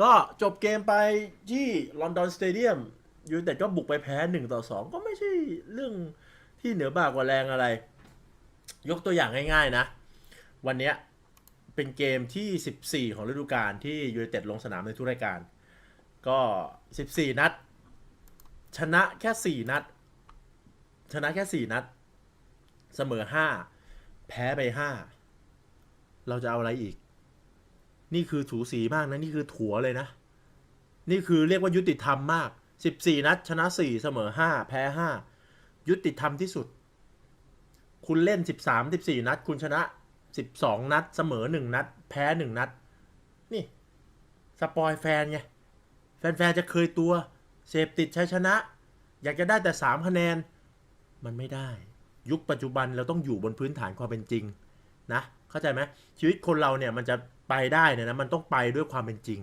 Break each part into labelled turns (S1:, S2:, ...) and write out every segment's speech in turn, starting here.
S1: ก็จบเกมไปที่ลอนดอนสเตเดียมยูไนเต็ดก็บุกไปแพ้หนึ่งต่อสองก็ไม่ใช่เรื่องที่เหนือบ่ากว่าแรงอะไร ยกตัวอย่างง่ายๆนะ วันนี้เป็นเกมที่ 14 ของฤดูกาลที่ยูไนเต็ดลงสนามในทุกรายการ ก็ 14 นัด ชนะแค่ 4 นัด ชนะแค่ 4 นัด เสมอ 5 แพ้ไป 5 เราจะเอาอะไรอีก นี่คือถูสีมากนะ นี่คือถัวเลยนะ นี่คือเรียกว่ายุติธรรมมาก 14 นัด ชนะ 4 เสมอ 5 แพ้ 5 ยุติธรรมที่สุด คุณเล่น 13 14 นัด คุณชนะ 12 นัด เสมอ 1 นัด แพ้ 1 นัด นี่ สปอยแฟนไง แฟนๆ จะเคยตัว เสพติดชัยชนะ อยากจะได้แต่ 3 คะแนน มันไม่ได้ ยุคปัจจุบันเราต้องอยู่บนพื้นฐานความเป็นจริงนะ เข้าใจไหมชีวิตคนเราเนี่ยมันจะ ไปได้เนี่ยนะมันต้องไปด้วยความเป็นจริง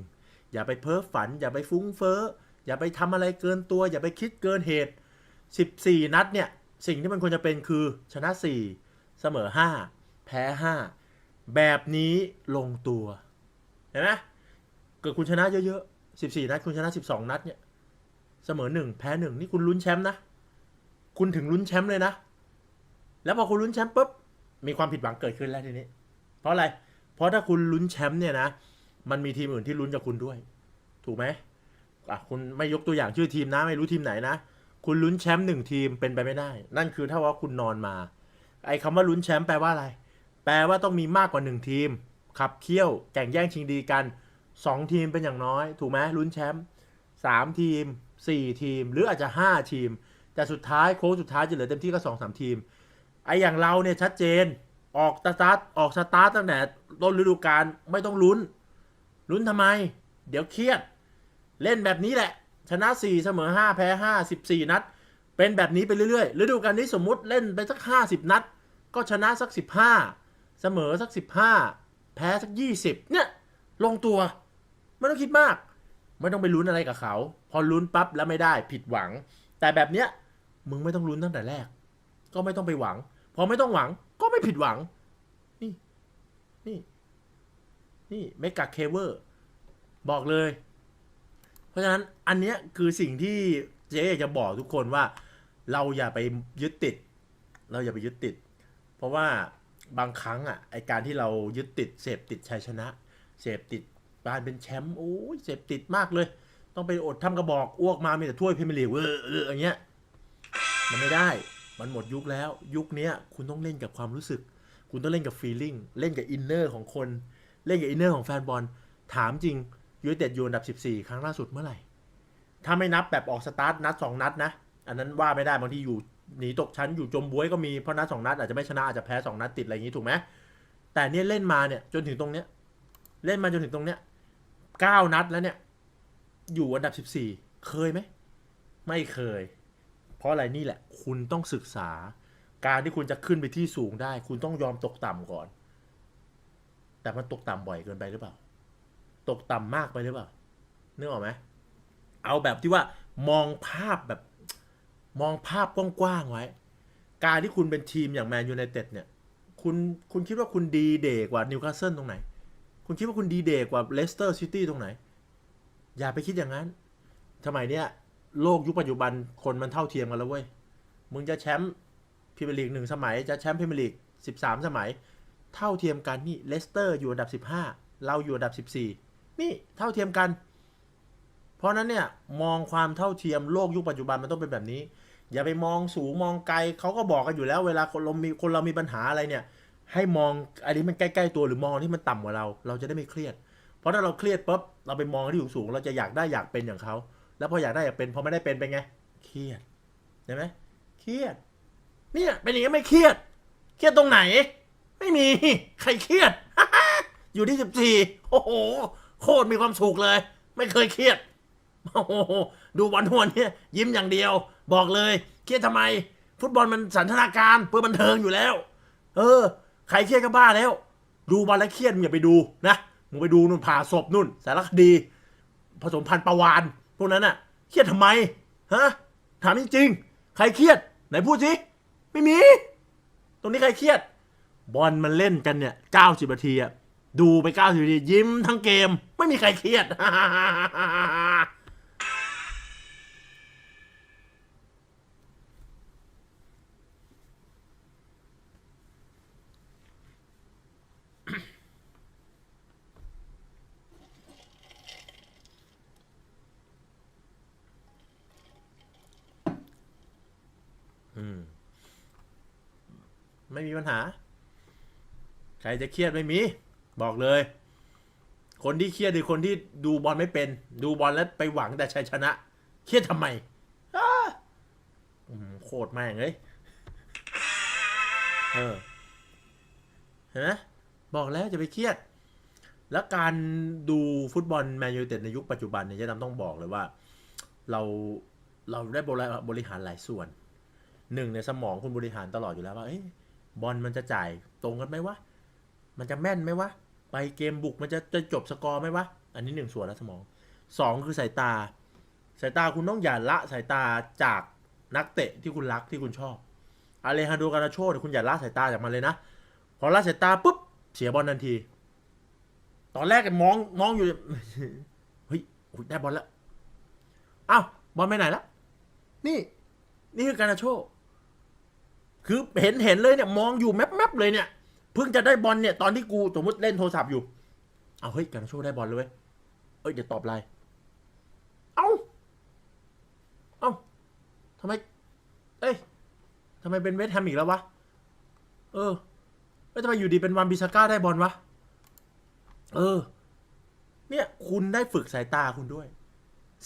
S1: อย่าไปเพ้อฝัน อย่าไปฟุ้งเฟ้อ อย่าไปทำอะไรเกินตัว อย่าไปคิดเกินเหตุ 14 นัดเนี่ย สิ่งที่มันควรจะเป็นคือชนะ 4 เสมอ 5 แพ้ 5 แบบนี้ลงตัวเห็นไหมเกิดคุณชนะเยอะๆ 14 นัด คุณชนะ 12 นัดเนี่ยเสมอ 1 แพ้ 1 นี่คุณลุ้นแชมป์นะ คุณถึงลุ้นแชมป์เลยนะ แล้วพอคุณลุ้นแชมป์ปุ๊บมีความผิดหวังเกิดขึ้นแล้วทีนี้ เพราะอะไร เพราะถ้าคุณลุ้นแชมป์เนี่ยนะ มันมีทีมอื่นที่ลุ้นจากคุณด้วย ถูกไหมอะคุณไม่ยกตัวอย่างชื่อทีมนะ ไม่รู้ทีมไหนนะ คุณลุ้นแชมป์หนึ่งทีมเป็นไปไม่ได้ นั่นคือถ้าว่าคุณนอนมา ไอ้คำว่าลุ้นแชมป์แปลว่าอะไร แปลว่าต้องมีมากกว่าหนึ่งทีม ขับเคี่ยวแข่งแย่งชิงดีกันสองทีมเป็นอย่างน้อย ถูกไหมลุ้นแชมป์สามทีมสี่ทีม หรืออาจจะห้าทีม แต่สุดท้ายโค้งสุดท้ายจะเหลือเต็มที่ก็สองสามทีม ไอ้อย่างเราเนี่ยชัดเจน ออกสตาร์ทออกสตาร์ทตั้งแต่ต้นฤดูกาลไม่ต้องลุ้น ลุ้นทำไม เดี๋ยวเครียด เล่นแบบนี้แหละ ชนะ 4 เสมอ 5 แพ้ 5 14 นัด เป็นแบบนี้ไปเรื่อยๆฤดูกาลนี้สมมุติเล่นไปสัก 50 นัด ก็ชนะสัก 15 เสมอสัก 15 แพ้สัก 20 เนี่ย ลงตัวไม่ต้องคิดมาก ไม่ต้องไปลุ้นอะไรกับเขา พอลุ้นปั๊บแล้วไม่ได้ผิดหวัง แต่แบบเนี้ยมึงไม่ต้องลุ้นตั้งแต่แรก ก็ไม่ต้องไปหวัง พอไม่ต้องหวัง ก็ไม่ผิดหวัง นี่ นี่ นี่เมกะเคเวอร์ บอกเลย เพราะฉะนั้นอันเนี้ยคือสิ่งที่เจ๊อยากจะบอกทุกคนว่า เราอย่าไปยึดติด เราอย่าไปยึดติด เพราะว่าบางครั้งอะไอการที่เรายึดติด เสพติดชัยชนะ เสพติดการเป็นแชมป์โอ้ยเสพติดมากเลย ต้องไปอดทำกระบอกอ้วกมามีแต่ถ้วยพรีเมียร์ลีกเออเอออย่างเงี้ยมันไม่ได้ มันหมดยุคแล้วยุคนี้คุณต้องเล่นกับความรู้สึก คุณต้องเล่นกับฟีลลิ่งเล่นกับอินเนอร์ของคน เล่นกับอินเนอร์ของแฟนบอลถามจริงยูไนเต็ดอยู่อันดับ 14 ครั้งล่าสุดเมื่อไหร่ ถ้าไม่นับแบบออกสตาร์ทนัด 2 นัดนะ อันนั้นว่าไม่ได้บางทีอยู่หนีตกชั้นอยู่จมบวยก็มีเพราะนัด2นัดอาจจะไม่ชนะอาจจะแพ้2นัดติดอะไรอย่างนี้ถูกไหมแต่เนี่ยเล่นมาเนี่ยจนถึงตรงเนี้ยเล่นมาจนถึงตรงเนี้ย9นัดแล้วเนี่ย อยู่อันดับ14เคยไหม ไม่เคย ราะอะไรนี่แหละ คุณต้องศึกษา การที่คุณจะขึ้นไปที่สูงได้ คุณต้องยอมตกต่ำก่อน แต่มันตกต่ำบ่อยเกินไปหรือเปล่า ตกต่ำมากไปหรือเปล่านึกออกไหมเอาแบบที่ว่ามองภาพแบบ มองภาพกว้างๆไว้ การที่คุณเป็นทีมอย่างแมนยูไนเต็ดเนี่ยคุณคุณคิดว่าคุณดีเดกว่านิวคาสเซิลตรงไหน คุณคิดว่าคุณดีเดกว่าเลสเตอร์ซิตี้ตรงไหน อย่าไปคิดอย่างนั้นสมัยเนี้ย โลกยุคปัจจุบันคนมันเท่าเทียมกันแล้วเว้ย มึงจะแชมป์พรีเมียร์ลีกหนึ่งสมัย จะแชมป์พรีเมียร์ลีกสิบสามสมัย เท่าเทียมกันนี่เลสเตอร์อยู่อันดับสิบห้าเราอยู่อันดับสิบสี่นี่เท่าเทียมกัน เพราะนั้นเนี่ยมองความเท่าเทียมโลกยุคปัจจุบันมันต้องเป็นแบบนี้ อย่าไปมองสูงมองไกลเขาก็บอกกันอยู่แล้ว เวลาคนเรามีคนเรามีปัญหาอะไรเนี่ย ให้มองอันนี้มันใกล้ๆตัวหรือมองที่มันต่ำกว่าเรา เราจะได้ไม่เครียด เพราะถ้าเราเครียดปุ๊บเราไปมองที่สูงๆเราจะอยากได้อยากเป็นอย่างเขา แล้วพออยากได้อยากเป็นพอไม่ได้เป็นเป็นไง เครียดเห็นไหมเครียด เนี่ยเป็นอย่างนี้ไม่เครียด เครียดตรงไหน ไม่มี ใครเครียด อยู่ที่สิบสี่โอ้โห โคตรมีความสุขเลย ไม่เคยเครียด โอ้โห ดูบอลทุกวันเนี่ยยิ้มอย่างเดียว บอกเลย เครียดทำไม ฟุตบอลมันสันทนาการเพื่อบันเทิงอยู่แล้ว เออ ใครเครียดก็บ้าแล้ว ดูบอลแล้วเครียดมึงอย่าไปดูนะ มึงไปดูนู่นผ่าศพนู่น สารคดี ผสมพันธุ์ประวาน พวกนั้นอะเครียดทำไมฮะถามจริงๆใครเครียด ไหนพูดสิไม่มี ตรงนี้ใครเครียด บอลมันเล่นกันเนี่ย90นาทีอะดูไปเก้าสิบนาทียิ้มทั้งเกม ไม่มีใครเครียด อืม ไม่มีปัญหา ใครจะเครียดไม่มี บอกเลย คนที่เครียดคือคนที่ดูบอลไม่เป็น ดูบอลแล้วไปหวังแต่ชัยชนะ เครียดทำไมอืมโคตรแม่งเลยเออเห็นไหมบอกแล้วจะไปเครียด แล้วการดูฟุตบอลแมนยูเต็ดในยุคปัจจุบันเนี่ยจะดำต้องบอกเลยว่า เราเราได้บริบริหารหลายส่วนหนึ่งในสมองคุณบริหารตลอดอยู่แล้วว่าเอ้ย บอลมันจะจ่ายตรงกันไหมวะ มันจะแม่นไหมวะ ไปเกมบุกมันจะจะจบสกอร์ไหมวะ อันนี้หนึ่งส่วนแล้วสมองสองคือสายตา สายตาคุณต้องอย่าละสายตาจากนักเตะที่คุณรักที่คุณชอบอาเลฮันโดการาโชคุณอย่าละสายตาจากมันเลยนะ พอละสายตาปุ๊บเสียบอลทันที ตอนแรกมองมองอยู่เฮ้ยโอ้ยได้บอลแล้วอ้าวบอลไปไหนละนี่ นี่คือการาโช คือเห็นเห็นเลยเนี่ยมองอยู่แมปแมปเลยเนี่ยเพิ่งจะได้บอลเนี่ยตอนที่กูสมมติเล่นโทรศัพท์อยู่ เอาเฮ้ยการโชได้บอลเลยเว้ยเอ้ยเดี๋ยวตอบไลน์เอ้าเอ้าทำไม เอ้ยทำไมเป็นเวสแฮมอีกแล้ววะ เออแล้วทำไมอยู่ดีเป็นวันบิซาก้าได้บอลวะ เออ เนี่ยคุณได้ฝึกสายตาคุณด้วย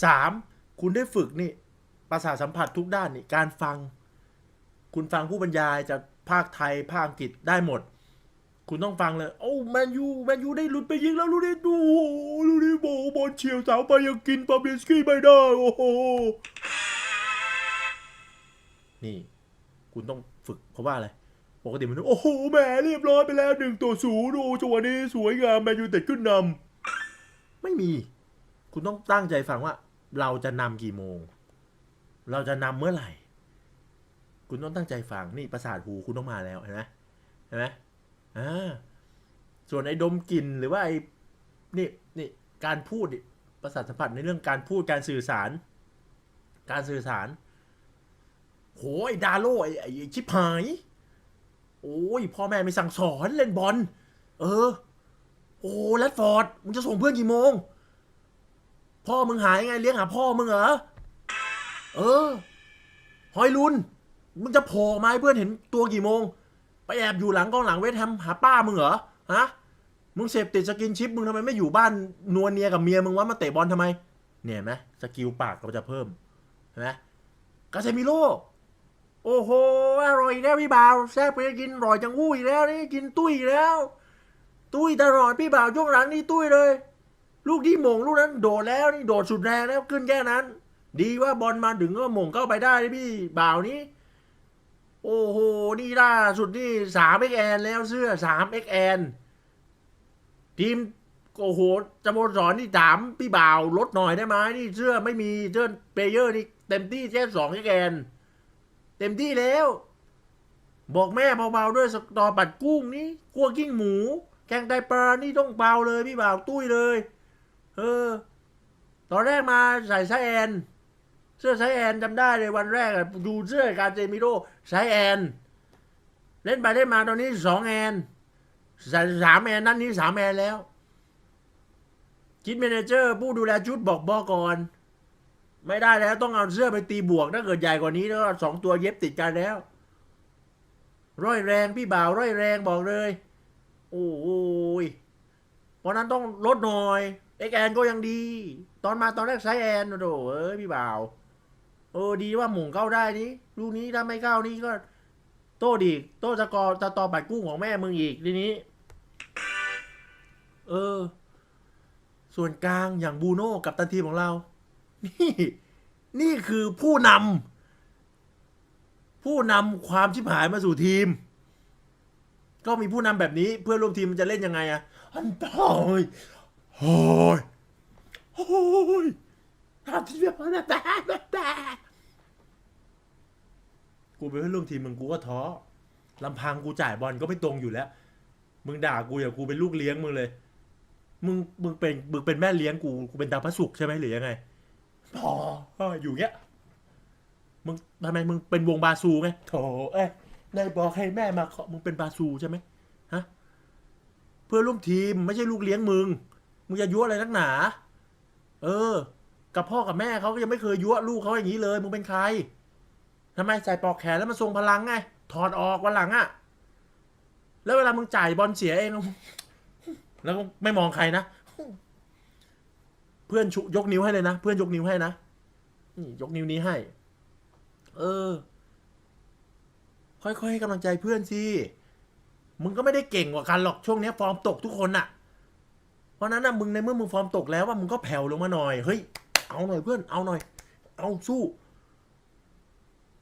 S1: สาม คุณได้ฝึกนี่ ประสาทสัมผัสทุกด้านนี่ การฟัง คุณฟังผู้บรรยายจากภาคไทยภาคอังกฤษได้หมด คุณต้องฟังเลย โอ้แมนยูแมนยูได้หลุดไปยิงแล้วลูกนี้ดูโอ้โหลูกนี้โบบอลเฉียวเสาไปยังกินปาเบสกี้ไม่ได้ โอ้โห นี่ คุณต้องฝึกเพราะว่าอะไรปกติมันโอ้โหแหมเรียบร้อยไปแล้วหนึ่งต่อศูนย์โอ้จังหวะนี้สวยงามแมนยูเต็ดขึ้นนำไม่มี คุณต้องตั้งใจฟังว่า เราจะนำกี่โมง เราจะนำเมื่อไหร่ คุณต้องตั้งใจฟังนี่ประสาทหูคุณต้องมาแล้วเห็นไหมเห็นไหมอ่าส่วนไอ้ดมกลิ่นหรือว่าไอ้นี่นี่การพูดประสาทสัมผัสในเรื่องการพูดการสื่อสาร การสื่อสารโหไอ้ดาโลไอ้ไอ้ไอ้ชิบหายโอ้ยพ่อแม่ไม่สั่งสอนเล่นบอลเออ โอ้แรดฟอร์ดมึงจะส่งเพื่อนกี่โมง พ่อมึงหายไงเลี้ยงหาพ่อมึงเหรอเออ หอยลุน มึงจะโผล่มาให้เพื่อนเห็นตัวกี่โมง ไปแอบอยู่หลังกองหลังเวทแฮมหาป้ามึงเหรอฮะมึงเสพติดสกินชิปมึงทำไมไม่อยู่บ้านนวลเนียกับเมียมึงวะมาเตะบอลทำไม เนี่ยนไหมสกิลปากก็จะเพิ่มเห็นไหมกาเซมิโลโอ้โหอร่อยอีกแล้วพี่บ่าวแซ่บไปกินอร่อยจังอู้อีกแล้วนี่กินตุ้ยอีกแล้ว ตุ้ยตลอดพี่บ่าวช่วงหลังนี่ตุ้ยเลย ลูกที่หม่งลูกนั้นโดดแล้วนี่โดดสุดแรงแล้วขึ้นแค่นั้น ดีว่าบอลมาถึงก็หม่งเข้าไปได้พี่บ่าวนี้ โอ้โห นี่ล่าสุดนี่สามเอ็กแอนแล้วเสื้อสามเอ็กแอนทีมโอ้โหจำโมสรนี่ถามพี่บ่าวลดหน่อยได้ไหมนี่เสื้อไม่มีเสื้อเพลเยอร์นี่เต็มที่แค่สองเอ็กแอนเต็มที่แล้ว บอกแม่เบาๆด้วยสตอปัดกุ้งนี่คั่วกิ้งหมู แกงไตปลานี่ต้องเบาเลยพี่บ่าวตุ้ยเลย เออ ตอนแรกมาใส่ซส์แอน เสื้อไซแอนจำได้เลยวันแรกอะดูเสื้อการเจมิโร่ไซแอน เล่นไปเล่นมาตอนนี้สองแอนสามแอนนั่นนี้สามแอนแล้วคิดเมนเจอร์ ผู้ดูแลชุดบอกบอกก่อน ไม่ได้แล้วต้องเอาเสื้อไปตีบวก ถ้าเกิดใหญ่กว่านี้แล้วสองตัวเย็บติดกันแล้ว ร้อยแรงพี่บ่าวร้อยแรงบอกเลย โอ้ยเพราะนั้นต้องลดหน่อยเอ็กแอนก็ยังดี ตอนมาตอนแรกไซแอนโอ้โหเอ้ยพี่บ่าว เออดีว่าหมุงเข้าได้นี่ลูกนี้ถ้าไม่เข้านี่ก็ โต้ดีโต้สกอร์ตะตอปัดกุ้งของแม่มึงอีกทีนี้ เออ ส่วนกลางอย่างบูโน่กับตันทีมของเรา นี่ นี่คือผู้นำผู้นำความชิบหายมาสู่ทีม ก็มีผู้นำแบบนี้ เพื่อนร่วมทีมมันจะเล่นยังไงอะอันตรายโอ้ยโอ้ย กูเป็นเพื่อนร่วมทีมมึงกูก็ท้อลำพังกูจ่ายบอลก็ไม่ตรงอยู่แล้ว มึงด่ากูอย่ากูเป็นลูกเลี้ยงมึงเลย มึงมึงเป็นมึงเป็นแม่เลี้ยงกูกูเป็นดาวพระศุกร์ใช่ไหมหรือยังไงพออออยู่เงี้ย มึงทำไมมึงเป็นวงบาซูไงโถเอ้ยนายบอกให้แม่มาขอมึงเป็นบาซูใช่ไหมฮะเพื่อนร่วมทีมไม่ใช่ลูกเลี้ยงมึง มึงจะยั่วอะไรนักหนา เออ กับพ่อกับแม่เขาก็ยังไม่เคยยั่วลูกเขาอย่างนี้เลยมึงเป็นใครทำไมใส่ปลอกแขนแล้วมันทรงพลังไง ถอดออกวันหลังอะแล้วเวลามึงจ่ายบอลเสียเอง แล้วก็ไม่มองใครนะ เพื่อนชุยกนิ้วให้เลยนะ เพื่อนยกนิ้วให้นะนี่ยกนิ้วนี้ให้ เออ ค่อยๆให้กำลังใจเพื่อนสิ มึงก็ไม่ได้เก่งกว่ากันหรอกช่วงนี้ฟอร์มตกทุกคนน่ะเพราะฉะนั้นนะมึงในเมื่อมึงฟอร์มตกแล้วว่ามึงก็แผ่วลงมาหน่อย เฮ้ย เอาหน่อยเพื่อน เอาหน่อย เอาสู้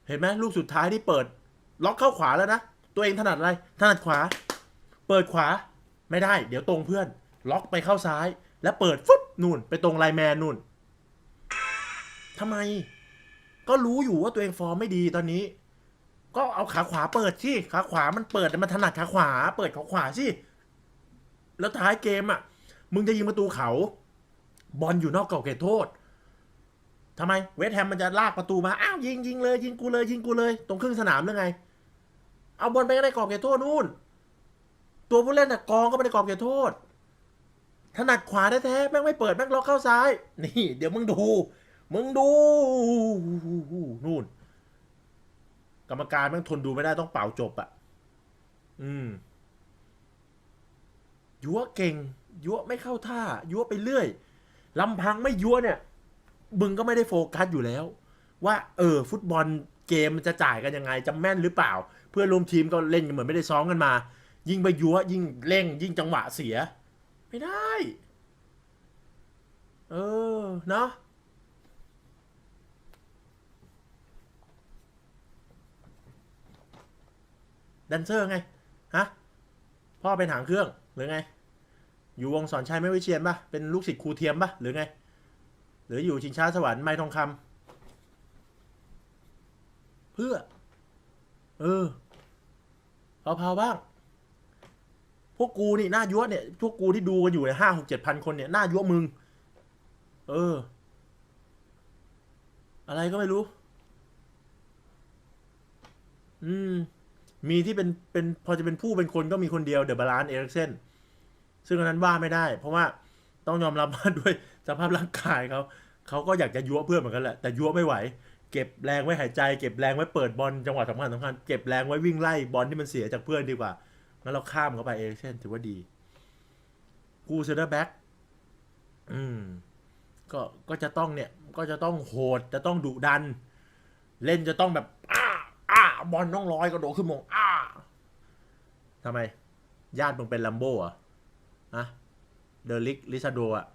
S1: เห็นไหมลูกสุดท้ายที่เปิด ล็อกเข้าขวาแล้วนะ ตัวเองถนัดอะไร ถนัดขวา เปิดขวา ไม่ได้ เดี๋ยวตรงเพื่อน ล็อกไปเข้าซ้าย แล้วเปิดฟึบนู่น ไปตรงไลแมนนู่นทำไม ก็รู้อยู่ว่าตัวเองฟอร์มไม่ดีตอนนี้ ก็เอาขาขวาเปิดสิขาขวามันเปิดมันถนัดขาขวา เปิดขาขวาสิแล้วท้ายเกมอะ มึงจะยิงประตูเขา บอลอยู่นอกกรอบเขตโทษ ทำไมเวสแฮมมันจะลากประตูมา อ้าวยิงยิงเลย ยิงกูเลย ยิงกูเลย ตรงครึ่งสนามหรือไง เอาบอลไปก็ได้กรอบเขตโทษนู่น ตัวผู้เล่นน่ะกองก็ไม่ได้กรอบเขตโทษ ถนัดขวาแท้ๆแม่งไม่เปิดแม่งล็อกเข้าซ้าย นี่ เดี๋ยวมึงดู มึงดูนู่น กรรมการแม่งทนดูไม่ได้ต้องเป่าจบอะอืมยัวเก่งยัวไม่เข้าท่ายัวไปเรื่อยลำพังไม่ยัวเนี่ย มึงก็ไม่ได้โฟกัสอยู่แล้ว ว่า เออ ฟุตบอลเกมมันจะจ่ายกันยังไงจะแม่นหรือเปล่า เพื่อนรวมทีมก็เล่นกันเหมือนไม่ได้ซ้อมกันมา ยิ่งไปยัวยิ่งเร่ง ยิ่งจังหวะเสีย ไม่ได้ เออเนาะแดนเซอร์ไง ฮะ พ่อเป็นหางเครื่อง หรือไง อยู่วงสอนชัยไม่วิเชียนปะเป็นลูกศิษย์ครูเทียมปะหรือไง หรืออยู่ชิงช้าสวรรค์ไม้ทองคำเพื่อ เออเผาๆบ้าง พวกกูนี่หน้ายั่วเนี่ย พวกกูที่ดูกันอยู่เนี่ยห้าหกเจ็ดพันคนเนี่ยหน้ายั่วมึง เออ อะไรก็ไม่รู้ อืม มีที่เป็นเป็นพอจะเป็นผู้เป็นคนก็มีคนเดียวเดอะบาลานเอริกเซนซึ่งอันนั้นว่าไม่ได้ เพราะว่า ต้องยอมรับว่าด้วยสภาพร่างกายเขาเขาก็อยากจะยั่วเพื่อนเหมือนกันแหละแต่ยั่วไม่ไหว เก็บแรงไว้หายใจ เก็บแรงไว้เปิดบอลจังหวะสำคัญสำคัญเก็บแรงไว้วิ่งไล่บอลที่มันเสียจากเพื่อนดีกว่างั้นเราข้ามเข้าไปเอริกเซนถือว่าดี กูเซอร์แบ็กอืมก็ก็จะต้องเนี่ย ก็จะต้องโหดจะต้องดุดัน เล่นจะต้องแบบอ้าอ้าบอลต้องลอยกระโดดขึ้นมงอ้าทำไม ญาติมึงเป็นลัมโบ้อะอะ เดลิกลิซาโดอะ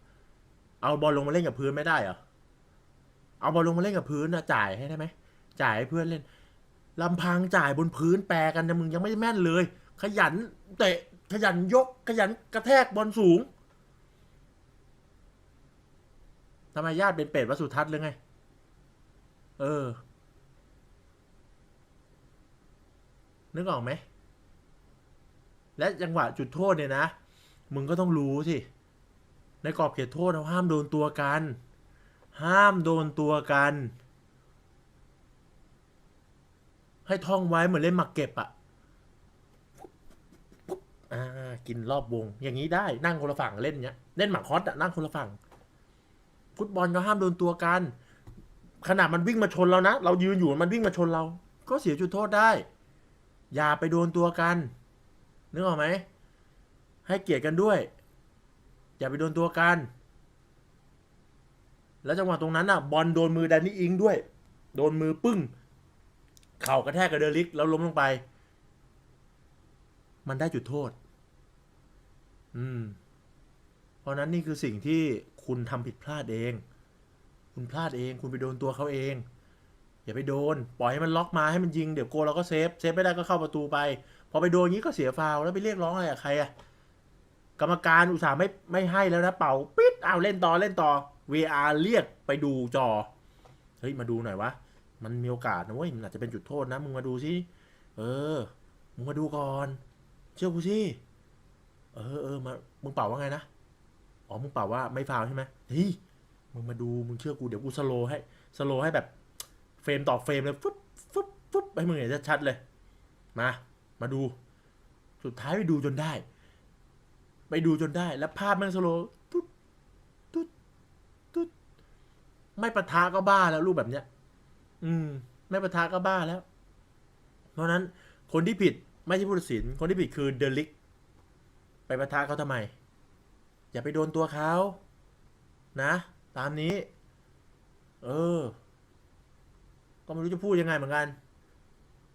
S1: เอาบอลลงมาเล่นกับพื้นไม่ได้เหรอ เอาบอลลงมาเล่นกับพื้นนะจ่ายให้ได้ไหม จ่ายให้เพื่อนเล่นลำพังจ่ายบนพื้นแปรกันนะมึงยังไม่แม่นเลย ขยันเตะขยันยก ขยันกระแทกบอลสูงทำไมญาติเป็นเป็ดวัดสุทัศน์หรือไง เออ นึกออกไหม และจังหวะจุดโทษเนี่ยนะ มึงก็ต้องรู้สิ ในกรอบเขตโทษเราห้ามโดนตัวกัน ห้ามโดนตัวกัน ให้ท่องไว้เหมือนเล่นหมากเก็บอะอ่ากินรอบวง อย่างนี้ได้นั่งคนละฝั่งเล่นเนี้ยเล่นหมากฮอตอะนั่งคนละฝั่งฟุตบอลก็ห้ามโดนตัวกัน ขนาดมันวิ่งมาชนเรานะเรายืนอยู่มันวิ่งมาชนเรา ก็เสียจุดโทษได้ อย่าไปโดนตัวกันนึกออกไหมให้เกียรติกันด้วย อย่าไปโดนตัวกัน แล้วจังหวะตรงนั้นอะ บอลโดนมือแดนนี่อิงด้วย โดนมือปึ้ง เข่ากระแทกกับเดลิกแล้วล้มลงไป มันได้จุดโทษ อืม เพราะนั้นนี่คือสิ่งที่คุณทำผิดพลาดเอง คุณพลาดเอง คุณไปโดนตัวเขาเอง อย่าไปโดน ปล่อยให้มันล็อกมาให้มันยิง เดี๋ยวโกเราก็เซฟ เซฟไม่ได้ก็เข้าประตูไป พอไปโดนอย่างนี้ก็เสียฟาวแล้วไปเรียกร้องอะไรกับใครอะ กรรมการอุตส่าห์ไม่ไม่ให้แล้วนะเป่าปิดเอาเล่นต่อเล่นต่อ VR เรียกไปดูจอ เฮ้ยมาดูหน่อยวะ มันมีโอกาสนะเว้ย มันอาจจะเป็นจุดโทษนะ มึงมาดูสิ เออ มึงมาดูก่อน เชื่อกูสิ เออเออมา มึงเป่าว่าไงนะ อ๋อ มึงเป่าว่าไม่ฟาวใช่ไหมเฮ้ย มึงมาดู มึงเชื่อกูเดี๋ยวกูสโลให้ สโลให้แบบ เฟรมต่อเฟรมเลยฟึบฟึบฟึบให้มึงเห็นชัดๆเลย มา มาดู สุดท้ายไปดูจนได้ ไปดูจนได้แล้วภาพแมันสโลว์ตุ๊ดตุ๊ดตุ๊ดไม่ปะทะก็บ้าแล้วรูปแบบเนี้ย อืม ไม่ปะทะก็บ้าแล้ว เพราะฉะนั้นคนที่ผิดไม่ใช่ผู้ตัดสิน คนที่ผิดคือเดลิก ไปปะทะเขาทำไม อย่าไปโดนตัวเขานะ ตามนี้ เออ ก็ไม่รู้จะพูดยังไงเหมือนกัน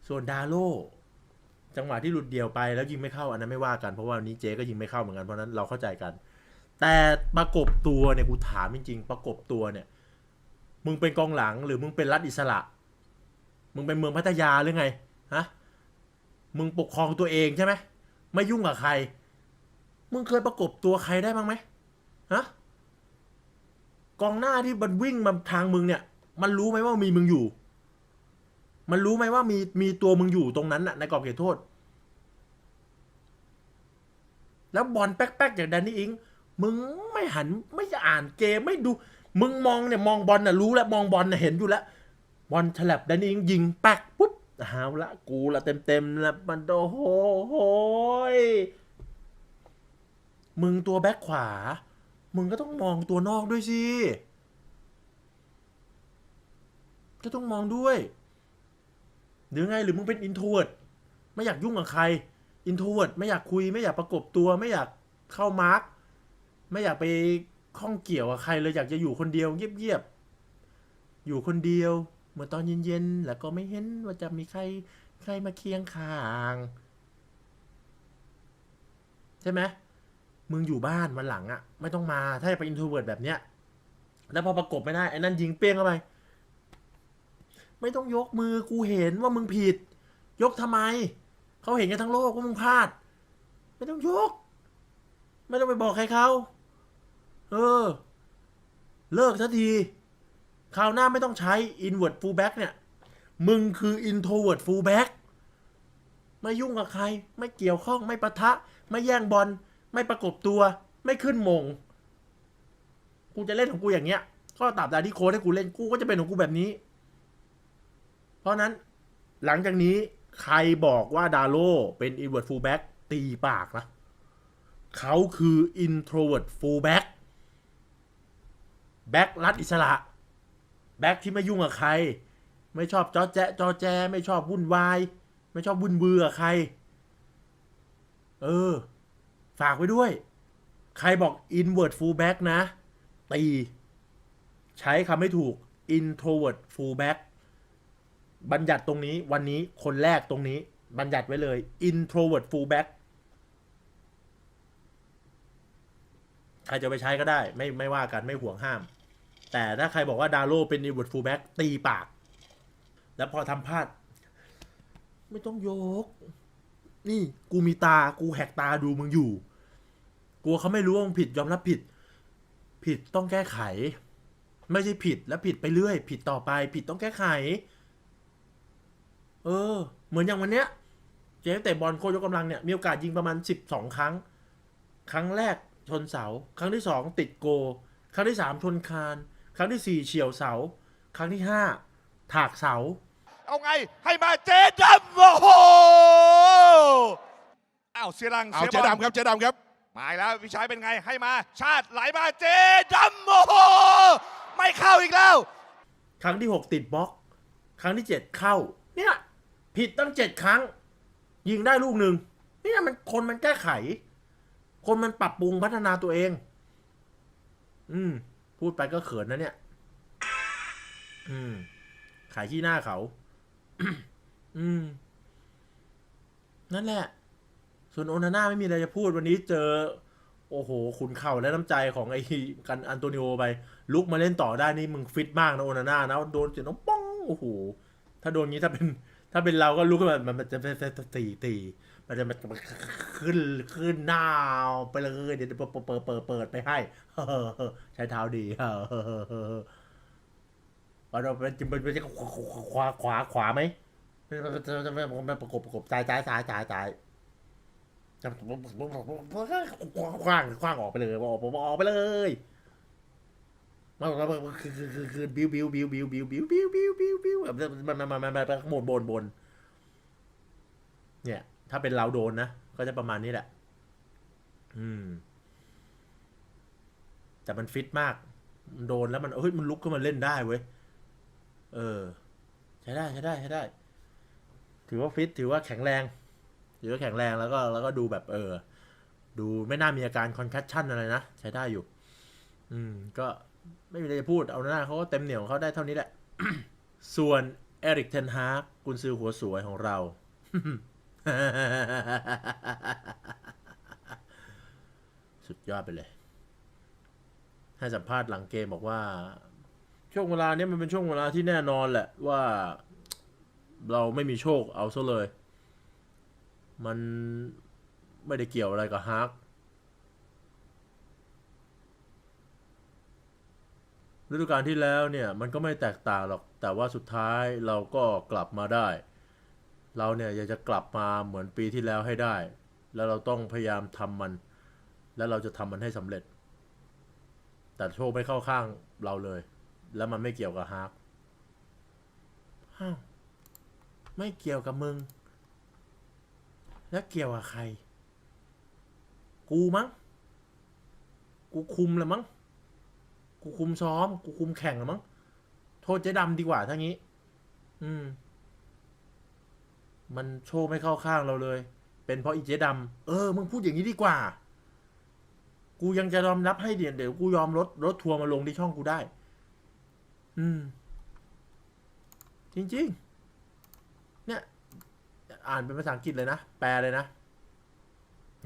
S1: ส่วนดาโล จังหวะที่หลุดเดี่ยวไปแล้วยิงไม่เข้าอันนั้นไม่ว่ากันเพราะว่าวันนี้เจ๊ก็ยิงไม่เข้าเหมือนกันเพราะฉะนั้นเราเข้าใจกัน แต่ประกบตัวเนี่ยกูถามจริงๆประกบตัวเนี่ย มึงเป็นกองหลังหรือมึงเป็นรัฐอิสระ มึงเป็นเมืองพัทยาหรือไงฮะมึงปกครองตัวเองใช่ไหมไม่ยุ่งกับใคร มึงเคยประกบตัวใครได้บ้างไหมฮะกองหน้าที่มันวิ่งมาทางมึงเนี่ย มันรู้ไหมว่ามีมึงอยู่ มันรู้ไหมว่ามีมีตัวมึงอยู่ตรงนั้นน่ะในกรอบเขตโทษ แล้วบอลแป๊กๆอย่างแดนนี่อิง มึงไม่หันไม่อ่านเกมไม่ดู มึงมองเนี่ยมองบอลน่ะรู้แล้วมองบอลน่ะเห็นอยู่แล้ว บอลฉลับแดนนี่อิงยิงแป๊กปุ๊บเอาละกูละเต็มๆละมันโอ้โหโหยมึงตัวแบ็คขวา มึงก็ต้องมองตัวนอกด้วยสิ ก็ต้องมองด้วย หรือไงหรือมึงเป็นอินโทรเวิร์ดไม่อยากยุ่งกับใคร อินโทรเวิร์ดไม่อยากคุย ไม่อยากประกบตัว ไม่อยากเข้ามาร์กไม่อยากไปข้องเกี่ยวกับใครเลยอยากจะอยู่คนเดียวเงียบๆอยู่คนเดียวเมื่อตอนเย็นๆแล้วก็ไม่เห็นว่าจะมีใครใครมาเคียงข้างใช่ไหมมึงอยู่บ้านวันหลังอะ่ะ ไม่ต้องมาถ้าจะไปอินโทรเวิร์ดแบบเนี้ยแล้วพอประกบไม่ได้ไอ้นั่นยิงเปี้ยงเข้าไป ไม่ต้องยกมือกูเห็นว่ามึงผิด ยกทำไม เขาเห็นกันทั้งโลกว่ามึงพลาด ไม่ต้องยก ไม่ต้องไปบอกใครเขาเออ เลิกสักทีคราวหน้าไม่ต้องใช้ inward fullback เนี่ย มึงคือ introvert fullback ไม่ยุ่งกับใคร ไม่เกี่ยวข้องไม่ปะทะ ไม่แย่งบอล ไม่ประกบตัว ไม่ขึ้นมง กูจะเล่นของกูอย่างเงี้ย ก็ตราบใดที่โค้ชให้กูเล่นกูก็จะเป็นของกูแบบนี้ เพราะนั้นหลังจากนี้ ใครบอกว่าดาโลเป็น introvert fullback ตีปากนะเขาคือ introvert fullback แบ็ครัดอิสระ แบ็คที่ไม่ยุ่งกับใคร ไม่ชอบจอแจ๊จอแจ ไม่ชอบวุ่นวาย ไม่ชอบวุ่นเบื่อกับใคร เออ ฝากไว้ด้วย ใครบอก invert fullback นะ ตี ใช้คำไม่ถูก introvert fullback บั บัญญัติตรงนี้วันนี้คนแรกตรงนี้ บัญญัติไว้เลย introvert fullback ใครจะไปใช้ก็ได้ ไม่ไม่ว่ากันไม่ห่วงห้าม แต่ถ้าใครบอกว่าดาโลเป็น introvert fullback ตีปาก แล้วพอทำพลาด ไม่ต้องยก นี่กูมีตากูแหกตาดูมึงอยู่กลัวเขาไม่รู้ว่ามึงผิดยอมรับผิด ผิดต้องแก้ไข ไม่ใช่ผิดแล้วผิดไปเรื่อย ผิดต่อไป ผิดต้องแก้ไข เออ เหมือนอย่างวันเนี้ย เจ๊เตะบอลโคยกกำลังเนี่ยมีโอกาสยิงประมาณสิบสองครั้ง ครั้งแรกชนเสา ครั้งที่สองติดโก ครั้งที่สามชนคาน ครั้งที่สี่เฉียวเสา ครั้งที่ห้าถากเสา
S2: เอาไงให้มาเจ๊ดำโอ้โหอ้าวเสียรัง
S3: เอา
S2: สีย
S3: เจ๊
S2: บล
S3: ดำครับเจ๊ดำครับ
S2: มาอีกแล้วพี่ชายเป็นไงให้มาชาติไหลมาเจ๊ดำโอ้โหไม่เข้าอีกแล้ว
S1: ครั้งที่หกติดบล็อก ครั้งที่เจ็ดเข้า เนี่ย ผิดตั้งเจ็ดครั้ง ยิงได้ลูกหนึ่งนี่มันคนมันแก้ไข คนมันปรับปรุงพัฒนาตัวเอง อืม พูดไปก็เขินนะเนี่ย อืม ขายขี้หน้าเขา อืม นั่นแหละ ส่วนโอนาน่าไม่มีอะไรจะพูดวันนี้เจอ โอ้โห ขุนเข่าและน้ำใจของไอ้กันอันโตนิโอไป ลุกมาเล่นต่อได้นี่มึงฟิตมากนะโอนาน่านะ โดนเสียน้องป้อง โอ้โห ถ้าโดนงี้ถ้าเป็น ถ้าเป็นเราก็ลุกขึ้นมามันมันจะตีตีมันจะมันขึ้นขึ้นหน้าวไปเลยเดี๋ยวเปิดเปิดเปิดเปิดไปให้ใช้เท้าดีเราเป็นจะเป็นจะขวาขวาขวาไหมมันประกบประกบซ้ายซ้ายซ้ายซ้ายซ้ายคว้างคว้างออกไปเลยบอกออกไปเลย มันคือคือคือคือบิวบิวบิวบิวบิวบิวบิวบิวบิวบิวแบบมันมันมันมันมันหมดบนบน เนี่ย ถ้าเป็นเราโดนนะ ก็จะประมาณนี้แหละ อืม แต่มันฟิตมาก มันโดนแล้วมันเฮ้ยมันลุกขึ้นมาเล่นได้เว้ย เออ ใช้ได้ใช้ได้ใช้ได้ ถือว่าฟิตถือว่าแข็งแรง ถือว่าแข็งแรงแล้วก็แล้วก็ดูแบบ เออ ดูไม่น่ามีอาการคอนคัชชั่นอะไรนะ ใช้ได้อยู่ อืม ก็ ไม่มีอะไรจะพูดเอาหน้าเขาก็เต็มเหนียวของเขาได้เท่านี้แหละ ส่วนเอริกเทนฮากกุนซือหัวสวยของเรา สุดยอดไปเลย ให้สัมภาษณ์หลังเกมบอกว่า ช่วงเวลาเนี้ยมันเป็นช่วงเวลาที่แน่นอนแหละว่าเราไม่มีโชคเอาซะเลย มันไม่ได้เกี่ยวอะไรกับฮาร์ก ฤดูกาลที่แล้วเนี่ยมันก็ไม่แตกต่างหรอก แต่ว่าสุดท้ายเราก็กลับมาได้ เราเนี่ยอยากจะกลับมาเหมือนปีที่แล้วให้ได้ แล้วเราต้องพยายามทำมัน แล้วเราจะทำมันให้สำเร็จ แต่โชคไม่เข้าข้างเราเลย แล้วมันไม่เกี่ยวกับฮาร์กไม่เกี่ยวกับมึง แล้วเกี่ยวกับใคร กูมั้ง กูคุมละมั้ง กูคุมซ้อม กูคุมแข่งแหละมั้ง โทษเจ๊ดำดีกว่าถ้างี้ อืม มันโชว์ไม่เข้าข้างเราเลย เป็นเพราะอีเจ๊ดำเออ มึงพูดอย่างนี้ดีกว่า กูยังจะยอมรับให้เดี๋ยวเดี๋ยวกูยอมรถรถทัวร์มาลงที่ช่องกูได้ อืม จริง ๆ เนี่ย อ่านเป็นภาษาอังกฤษเลยนะ แปลเลยนะ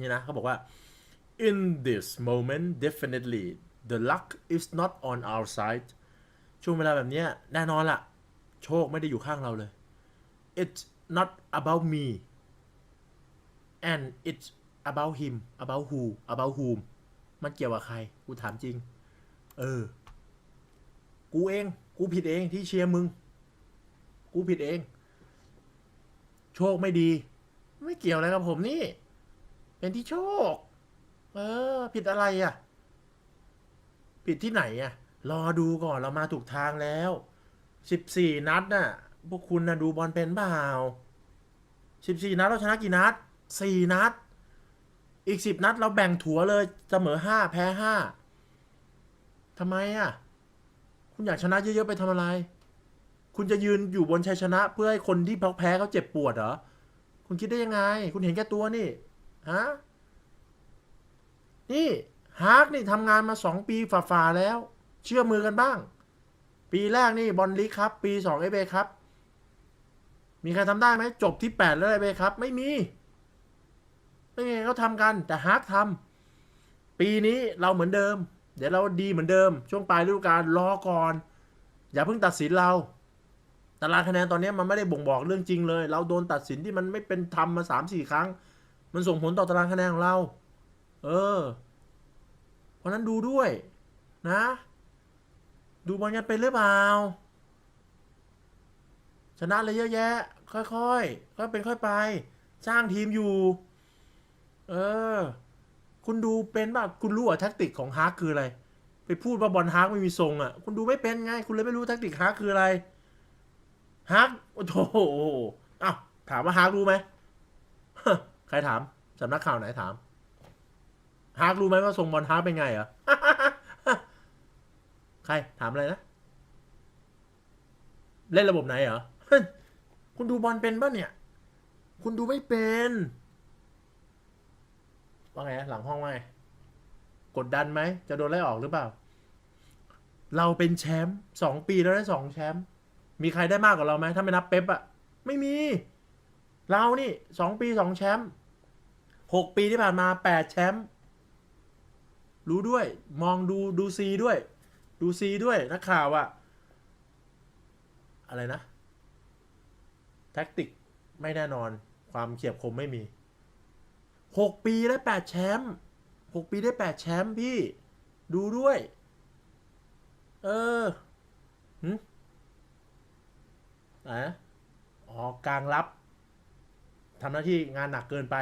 S1: นี่นะเขาบอกว่า in this moment definitely the luck is not on our side ช่วงเวลาแบบนี้แน่นอนล่ะ โชคไม่ได้อยู่ข้างเราเลย it's not about me and it's about him about who about whom มันเกี่ยวกับใคร กูถามจริง เออ กูเอง กูผิดเองที่เชียร์มึง กูผิดเอง โชคไม่ดี ไม่เกี่ยวอะไรกับผมนี่ เป็นที่โชค เออ ผิดอะไรอะ่ะ ผิดที่ไหนอะ่ะรอดูก่อนเรามาถูกทางแล้วสิบสี่นัดน่ะ พวกคุณน่ะดูบอลเป็นเปล่าสิบสี่นัดเราชนะกี่นัดสี่นัด อีกสิบนัดเราแบ่งถัวเลยเสมอห้าแพ้ห้าทำไมอะ คุณอยากชนะเยอะๆไปทำอะไร คุณจะยืนอยู่บนชัยชนะ เพื่อให้คนที่แพ้เขาเจ็บปวดเหรอ คุณคิดได้ยังไง คุณเห็นแก่ตัวนี่ ฮะ นี่ ฮาร์กนี่ทำงานมาสองปีฝ่าๆแล้ว เชื่อมือกันบ้าง ปีแรกนี่บอลลีกครับ ปีสองเอเบครับ มีใครทำได้ไหมจบที่แปดแล้วเอเบครับ ไม่มี ไม่มีเขาทำกันแต่ฮาร์กทำปีนี้เราเหมือนเดิม เดี๋ยวเราดีเหมือนเดิม ช่วงปลายฤดูกาลรอก่อน อย่าเพิ่งตัดสินเราตารางคะแนนตอนนี้มันไม่ได้บ่งบอกเรื่องจริงเลย เราโดนตัดสินที่มันไม่เป็นธรรมมาสามสี่ครั้ง มันส่งผลต่อตารางคะแนนของเรา เออ เพราะนั้นดูด้วยนะ ดูบอลกันเป็นหรือเปล่า ชนะเลยเยอะแยะ ค่อยๆค่อยเป็นค่อยไป สร้างทีมอยู่ เออ คุณดูเป็นป่ะคุณรู้อะแท็กติกของฮาร์กคืออะไร ไปพูดว่าบอลฮาร์กไม่มีทรงอะ คุณดูไม่เป็นไง คุณเลยไม่รู้แท็กติกฮาร์กคืออะไรฮาร์กโอ้โหอ้าวถามว่าฮาร์กรู้ไหมใครถามสำนักข่าวไหนถาม ฮาร์กรู้ไหมว่าทรงบอลฮาร์กเป็นไงเหรอ ใครถามอะไรนะ เล่นระบบไหนเหรอ คุณดูบอลเป็นป่ะเนี่ย คุณดูไม่เป็น ว่าไงนะหลังห้องว่าไงกดดันไหม จะโดนไล่ออกหรือเปล่า เราเป็นแชมป์สองปีแล้วได้สองแชมป์ มีใครได้มากกว่าเราไหม ถ้าไม่นับเป๊ปอะไม่มี เรานี่สองปีสองแชมป์หกปีที่ผ่านมาแปดแชมป์ รู้ด้วย มองดูดูซีด้วย ดูซีด้วยนักข่าวอะอะไรนะ แท็กติกไม่แน่นอน ความเฉียบคมไม่มีหกปีได้แปดแชมป์หกปีได้แปดแชมป์พี่ ดูด้วย เออหึอะอ๋อกลางรับทำหน้าที่งานหนักเกินไป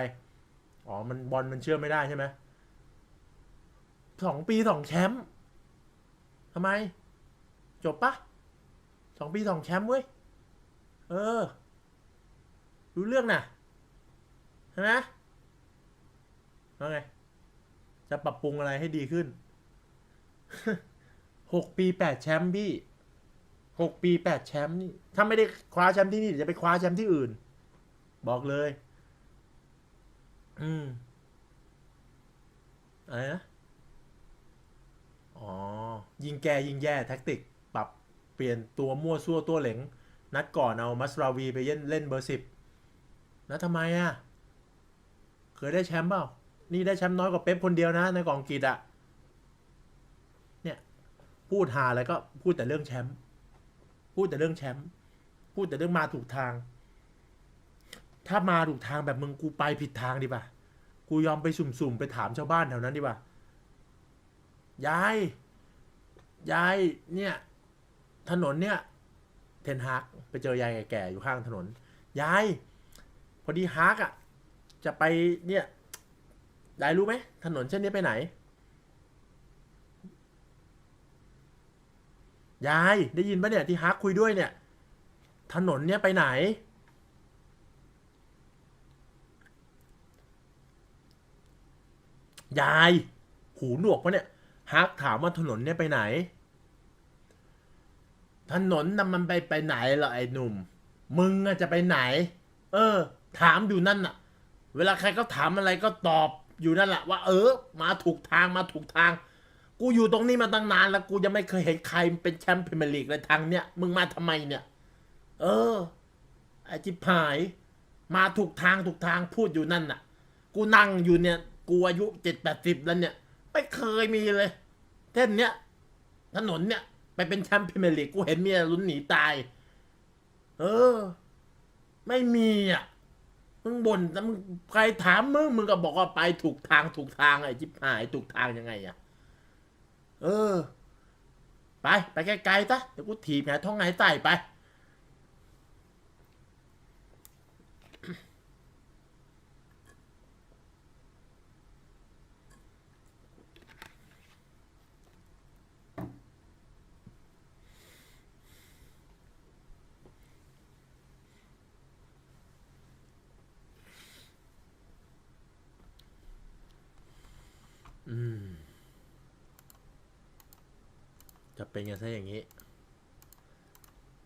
S1: อ๋อ มันบอลมันเชื่อไม่ได้ใช่ไหม สองปีสองแชมป์ทำไม จบปะสองปีสองแชมป์เว้ย เออ รู้เรื่องน่ะใช่ไหมว่าไง จะปรับปรุงอะไรให้ดีขึ้นหกปีแปดแชมป์พี่หกปีแปดแชมป์นี่ถ้าไม่ได้คว้าแชมป์ที่นี่เดี๋ยวจะไปคว้าแชมป์ที่อื่น บอกเลย อืมอะไรนะ อ๋อ ยิงแกยิงแย่แท็กติก ปรับเปลี่ยนตัวมั่วซั่วตัวเหลง นัดก่อนเอามัสราวีไปเล่นเล่นเบอร์สิบแล้วทำไมอะ เคยได้แชมป์เปล่า นี่ได้แชมป์น้อยกว่าเป๊ปคนเดียวนะ ในกองกีดอะ เนี่ย พูดหาอะไรก็พูดแต่เรื่องแชมป์ พูดแต่เรื่องแชมป์ พูดแต่เรื่องมาถูกทาง ถ้ามาถูกทางแบบมึงกูไปผิดทางดีป่ะ กูยอมไปสุ่มๆไปถามชาวบ้านแถวนั้นดีป่ะ ยาย ยาย เนี่ย ถนนเนี่ย เทนฮากไปเจอยายแก่ๆอยู่ข้างถนน ยาย พอดีฮากอะ จะไปเนี่ย ยายรู้ไหม ถนนเส้นนี้ไปไหน ยาย ได้ยินปะเนี่ย ที่ฮากคุยด้วยเนี่ย ถนนเนี่ยไปไหน ยาย หูหนวกปะเนี่ย ฮักถามว่าถนนเนี่ยไปไหน ถนนน่ะมันไปไปไหนเหรอไอ้หนุ่ม มึงอะจะไปไหน เออ ถามอยู่นั่นน่ะ เวลาใครก็ถามอะไรก็ตอบอยู่นั่นแหละว่าเออ มาถูกทางมาถูกทาง กูอยู่ตรงนี้มาตั้งนานแล้วกูยังไม่เคยเห็นใครเป็นแชมป์พรีเมียร์ลีกเลยทางเนี้ยมึงมาทำไมเนี่ย เออไอจิบหาย มาถูกทางถูกทางพูดอยู่นั่นน่ะ กูนั่งอยู่เนี่ย กูอายุเจ็ดแปดสิบแล้วเนี่ย ไม่เคยมีเลย เส้นเนี้ยถนนเนี่ยไปเป็นแชมป์พรีเมียร์ลีกกูเห็นเมียลุ้นหนีตาย เออ ไม่มีอะมึงบ่นแต่มึงใครถามมึงมึงก็บอกว่าไปถูกทางถูกทางไอ้จิบหายถูกทางยังไงอะ เออ ไป ไปไกลๆซะเดี๋ยวกูถีบหาท้องไหนใส่ไป จะเป็นกันซะอย่างนี้